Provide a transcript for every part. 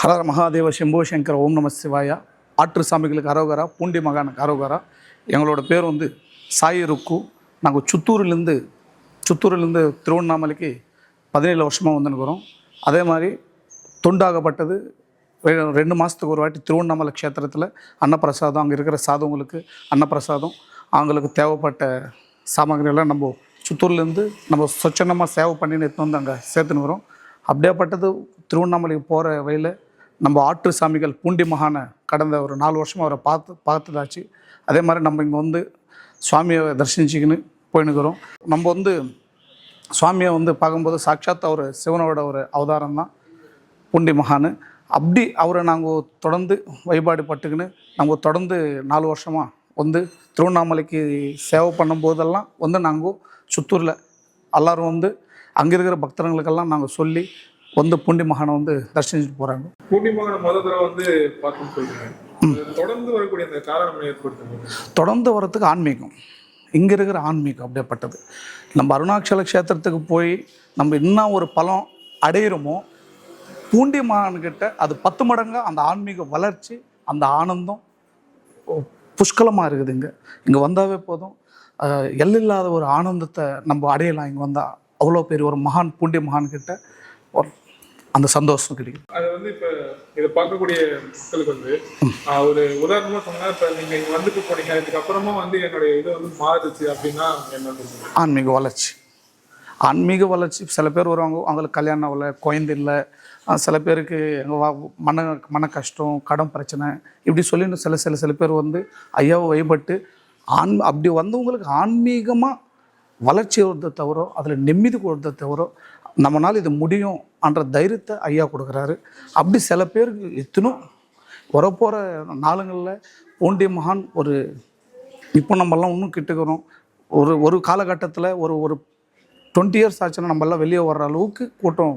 ஹரஹர மகாதேவ செம்போ சங்கர் ஓம் நம சிவாயா. ஆற்று சாமிகளுக்கு அரோகரா பூண்டி மகானுக்கு அரோகரா எங்களோட பேர் வந்து சாய் ருக்கு. நாங்கள் சித்தூர்லேருந்து சித்தூர்லேருந்து திருவண்ணாமலைக்கு பதினேழு வருஷமாக வந்துருக்குறோம். அதே மாதிரி தொண்டாகப்பட்டது ரெண்டு மாதத்துக்கு ஒரு வாட்டி திருவண்ணாமலை க்ஷேத்திரத்தில் அன்னப்பிரசாதம் அங்கே இருக்கிற சாதவங்களுக்கு அன்னப்பிரசாதம். அவங்களுக்கு தேவைப்பட்ட சாமகிரியெல்லாம் நம்ம சித்தூர்லேருந்து நம்ம சொச்சனமாக சேவை பண்ணின்னு எடுத்து வந்து அங்கே சேர்த்துன்னு வரோம் அப்படியேப்பட்டது திருவண்ணாமலைக்கு போகிற வழியில் நம்ம ஆற்று சாமிகள் பூண்டி மகானை கடந்த ஒரு நாலு வருஷமாக அவரை பார்த்து பார்த்துதாச்சு அதே மாதிரி நம்ம இங்கே வந்து சுவாமியை தரிசிச்சுக்கின்னு போயினுக்கிறோம் நம்ம வந்து சுவாமியை வந்து பார்க்கும்போது சாட்சாத் அவர் சிவனோட ஒரு அவதாரம் தான் பூண்டி மகான் அப்படி அவரை நாங்கள் தொடர்ந்து வழிபாடு பட்டுக்கின்னு நாங்கள் தொடர்ந்து நாலு வருஷமாக வந்து திருவண்ணாமலைக்கு சேவை பண்ணும்போதெல்லாம் வந்து நாங்கள் சுத்தூரில் எல்லாரும் வந்து அங்கே இருக்கிற பக்தர்களுக்கெல்லாம் நாங்கள் சொல்லி வந்து பூண்டி மகானை வந்து தரிசிச்சுட்டு போகிறாங்க பூர்ணிமான முத தடவை வந்து அது தொடர்ந்து வரக்கூடிய அந்த காரணம் ஏற்படுத்துங்க தொடர்ந்து வரத்துக்கு ஆன்மீகம். இங்கே இருக்கிற ஆன்மீகம் அப்படியேப்பட்டது. நம்ம அருணாச்சல க்ஷேத்திரத்துக்கு போய் நம்ம இன்னும் ஒரு பலம் அடையிறோமோ பூண்டி மகான்கிட்ட அது பத்து மடங்கு அந்த ஆன்மீக வளர்ச்சி அந்த ஆனந்தம் புஷ்கலமாக இருக்குது இங்கே. இங்கே வந்தாவே போதும். எல்லில்லாத ஒரு ஆனந்தத்தை நம்ம அடையலாம். இங்கே வந்தால் அவ்வளோ பெரிய ஒரு மகான் பூண்டி மகான் கிட்ட ஒரு அந்த சந்தோஷம் கிடைக்கும். அது வந்து இப்ப இதை பார்க்கக்கூடிய மக்களுக்கு வந்து ஒரு உதாரணமா சொன்னா இப்ப நீங்க இங்க வந்துட்டு போனீங்க அதுக்கப்புறமா வந்து என்னுடைய இது வந்து மாறுச்சு அப்படின்னா என்ன ஆன்மீக வளர்ச்சி. ஆன்மீக வளர்ச்சி சில பேர் வருவாங்க அவங்களுக்கு கல்யாணம் ஆகலை குழந்தை இல்லை சில பேருக்கு மன மன கஷ்டம் கடன் பிரச்சனை இப்படி சொல்லிட்டு சில சில சில பேர் வந்து ஐயாவை வழிபட்டு ஆன் அப்படி வந்தவங்களுக்கு ஆன்மீகமாக வளர்ச்சி வருதை தவிர அதில் நிம்மதி கொடுத்த தவிர நம்மளால் இது முடியும் என்ற தைரியத்தை ஐயா கொடுக்குறாரு. அப்படி சில பேருக்கு எத்தனும் வரப்போகிற நாளுங்களில் போண்டிய மகான் ஒரு இப்போ நம்மெல்லாம் இன்னும் கிட்டுக்கிறோம். ஒரு ஒரு காலகட்டத்தில் ஒரு ஒரு டுவெண்ட்டி இயர்ஸ் ஆச்சுன்னா நம்மெல்லாம் வெளியே வர்ற அளவுக்கு கூட்டம்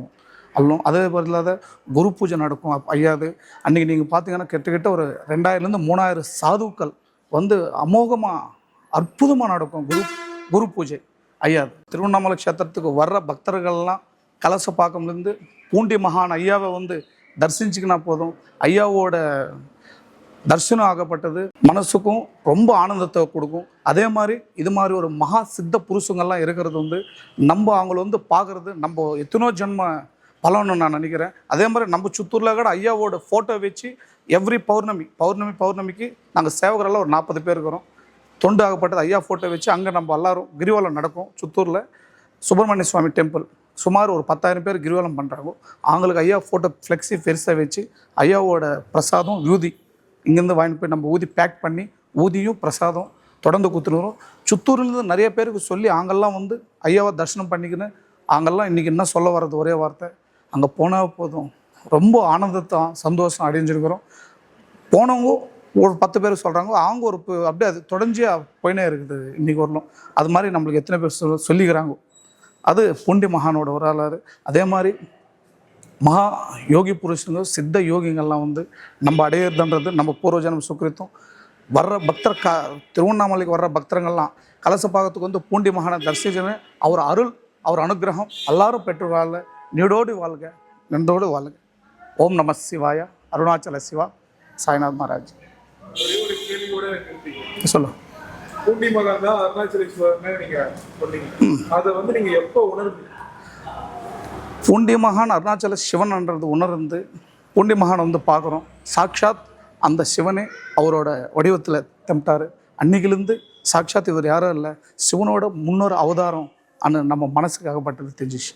அல்லும் அதே பதிலாத குரு பூஜை நடக்கும். அப்ப ஐயாது அன்றைக்கி நீங்கள் பார்த்தீங்கன்னா கிட்டத்தட்ட ஒரு ரெண்டாயிரம்லேருந்து மூணாயிரம் சாதுக்கள் வந்து அமோகமாக அற்புதமாக நடக்கும் குரு குரு பூஜை. ஐயா திருவண்ணாமலை க்ஷேத்திரத்துக்கு வர்ற பக்தர்கள்லாம் கலச பாக்கம்லேருந்து பூண்டி மகான் ஐயாவை வந்து தரிசிச்சுக்கினா போதும். ஐயாவோட தரிசனம் ஆகப்பட்டது. மனசுக்கும் ரொம்ப ஆனந்தத்தை கொடுக்கும். அதே மாதிரி இது மாதிரி ஒரு மகா சித்த புருஷங்கள்லாம் இருக்கிறது வந்து நம்ம அவங்கள வந்து பார்க்குறது நம்ம எத்தனோ ஜென்ம பலன்னு நான் நினைக்கிறேன். அதே மாதிரி நம்ம சுத்தூரில் கூட ஐயாவோட ஃபோட்டோ வச்சு எவ்ரி பௌர்ணமி பௌர்ணமி பௌர்ணமிக்கு நாங்கள் சேவகரெல்லாம் ஒரு நாற்பது பேர் இருக்கிறோம். தொண்டு ஆகப்பட்டது ஐயா ஃபோட்டோ வச்சு அங்கே நம்ம எல்லாரும் கிரிவலம் நடக்கும். சித்தூரில் சுப்பிரமணிய சுவாமி டெம்பிள் சுமார் ஒரு பத்தாயிரம் பேர் கிரிவலம் பண்ணுறாங்க அவங்களுக்கு ஐயா ஃபோட்டோ ஃப்ளெக்ஸி பெருசாக வச்சு ஐயாவோட பிரசாதம் ஊதி. இங்கேருந்து வாங்கிட்டு போய் நம்ம ஊதி பேக் பண்ணி ஊதியும் பிரசாதம் தொடர்ந்து கொடுத்துருவோம் சித்தூர்லேருந்து நிறைய பேருக்கு சொல்லி அங்கெல்லாம் வந்து ஐயாவை தரிசனம் பண்ணிக்கின்னு அங்கெல்லாம் இன்றைக்கி என்ன சொல்ல வர்றது ஒரே வார்த்தை. அங்கே போனால் போதும். ரொம்ப ஆனந்தத்தான் சந்தோஷம் அடைஞ்சிருக்கிறோம். போனவங்க ஒரு பத்து பேர் சொல்கிறாங்க அவங்க ஒரு அப்படியே அது தொடர்ந்து போயினே இருக்குது இன்றைக்கி வரலும். அது மாதிரி நம்மளுக்கு எத்தனை பேர் சொல்ல சொல்லிக்கிறாங்க. அது பூண்டி மகானோட வரலாறு. அதே மாதிரி மகா யோகி புருஷங்க சித்த யோகிங்கள்லாம் வந்து நம்ம அடையிறதுன்றது நம்ம பூர்வஜனம் சுக்கிரித்தம் வர்ற பக்தர் க திருவண்ணாமலைக்கு வர்ற பக்தர்கள்லாம் கலசப்பாகத்துக்கு வந்து பூண்டி மகான தரிசிச்சுன்னு அவர் அருள் அவர் அனுகிரகம் எல்லாரும் பெற்று வாழ நீடோடு வாழ்க நின்றோடு வாழ்க. ஓம் நம சிவாயா அருணாச்சல சிவா சாய்நாத் மகாராஜ். ஒரே ஒரு கேள்வியோட நிறுத்திங்க சொல்லு. பூண்டி மகான் தான் அருணாச்சலேஸ்வரர்னு நீங்க சொன்னீங்க. அதை வந்து நீங்க எப்போ உணர்ந்தீங்க? பூண்டி மகான் அருணாச்சல சிவன்ன்றது உணர்ந்து பூண்டி மகானை வந்து பார்க்குறோம். சாக்ஷாத் அந்த சிவனே அவரோட வடிவத்தில் தெம்பிட்டாரு அன்னைக்கிலேருந்து சாக்ஷாத் இவர் யாரும் இல்லை சிவனோட முன்னொரு அவதாரம் அன்னு நம்ம மனசுக்கு ஆகப்பட்டது தெரிஞ்சிச்சு.